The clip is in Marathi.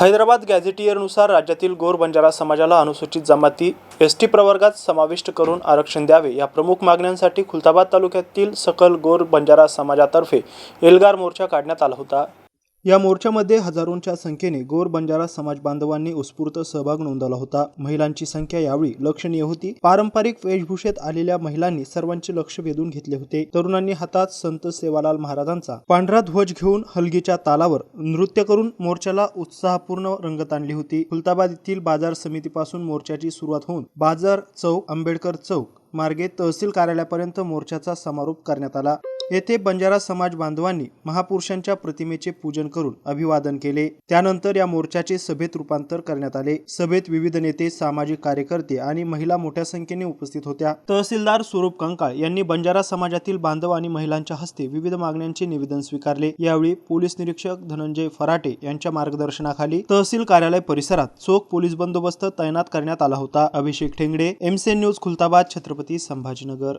हैदराबाद गॅझेटियरनुसार राज्यातील गोर बंजारा समाजाला अनुसूचित जमाती एस टी प्रवर्गात समाविष्ट करून आरक्षण द्यावे या प्रमुख मागण्यांसाठी खुलताबाद तालुक्यातील सकल गोर बंजारा समाजातर्फे एल्गार मोर्चा काढण्यात आला होता. या मोर्चामध्ये हजारोंच्या संख्येने गोर बंजारा समाज बांधवांनी उत्स्फूर्त सहभाग नोंदवला होता. महिलांची संख्या यावेळी लक्षणीय होती. पारंपरिक वेशभूषेत आलेल्या महिलांनी सर्वांचे लक्ष वेधून घेतले होते. तरुणांनी हातात संत सेवालाल महाराजांचा पांढरा ध्वज घेऊन हलगीच्या तालावर नृत्य करून मोर्चाला उत्साहपूर्ण रंगत आणली होती. खुलताबाद येथील बाजार समितीपासून मोर्चाची सुरुवात होऊन बाजार चौक आंबेडकर चौक मार्गे तहसील कार्यालयापर्यंत मोर्चाचा समारोप करण्यात आला. येथे बंजारा समाज बांधवांनी महापुरुषांच्या प्रतिमेचे पूजन करून अभिवादन केले. त्यानंतर या मोर्चाचे सभेत रूपांतर करण्यात आले. सभेत विविध नेते सामाजिक कार्यकर्ते आणि महिला मोठ्या संख्येने उपस्थित होत्या. तहसीलदार स्वरूप कंकाळ यांनी बंजारा समाजातील बांधव आणि महिलांच्या हस्ते विविध मागण्यांचे निवेदन स्वीकारले. यावेळी पोलीस निरीक्षक धनंजय फराटे यांच्या मार्गदर्शनाखाली तहसील कार्यालय परिसरात चोख पोलीस बंदोबस्त तैनात करण्यात आला होता. Abhishek Thengde MCN news Khultabad Chhatrapati Sambhajinagar.